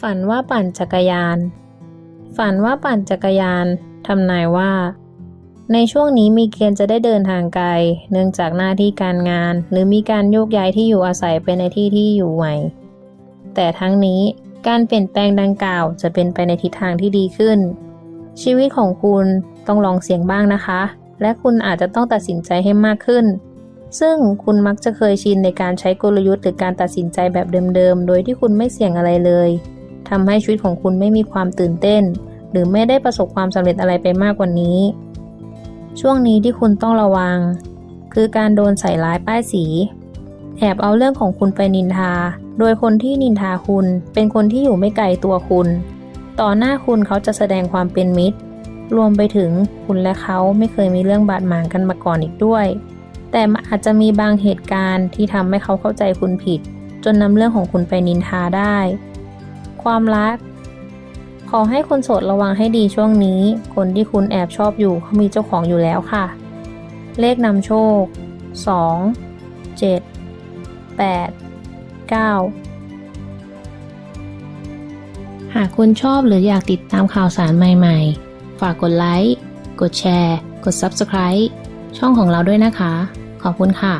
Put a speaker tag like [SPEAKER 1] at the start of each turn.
[SPEAKER 1] ฝันว่าปั่นจักรยาน ฝันว่าปั่นจักรยานทำนายว่า ในช่วงนี้มีเกณฑ์จะได้เดินทางไกล เนื่องจากหน้าที่การงาน หรือมีการโยกย้ายที่อยู่อาศัยไปในที่ที่อยู่ใหม่ แต่ทั้งนี้การเปลี่ยนแปลงดังกล่าวจะเป็นไปในทิศทางที่ดีขึ้น ชีวิตของคุณต้องลองเสี่ยงบ้างนะคะ และคุณอาจจะต้องตัดสินใจให้มากขึ้น ซึ่งคุณมักจะเคยชินในการใช้กลยุทธ์หรือการตัดสินใจแบบเดิมๆ โดยที่คุณไม่เสี่ยงอะไรเลย ทำให้ชีวิตของคุณไม่มีความตื่นเต้น หรือไม่ได้ประสบความสำเร็จอะไรไปมากกว่านี้ ช่วงนี้ที่คุณต้องระวัง คือการโดนใส่ร้ายป้ายสี แอบเอาเรื่องของคุณไปนินทา โดยคนที่นินทาคุณเป็นคนที่อยู่ไม่ไกลตัวคุณ ต่อหน้าคุณเขาจะแสดงความเป็นมิตร รวมไปถึงคุณและเขาไม่เคยมีเรื่องบาดหมางกันมาก่อนอีกด้วย แต่อาจจะมีบางเหตุการณ์ที่ทำให้เขาเข้าใจคุณผิด จนนำเรื่องของคุณไปนินทาได้ ความรัก ขอให้คนโสดระวังให้ดีช่วงนี้ คนที่คุณแอบชอบอยู่เขามีเจ้าของอยู่แล้วค่ะ เลขนำโชค 2 7 8 9 หากคุณชอบหรืออยากติดตามข่าวสารใหม่ๆ ฝากกดไลค์ กดแชร์ กด Subscribe ช่องของเราด้วยนะคะ ขอบคุณค่ะ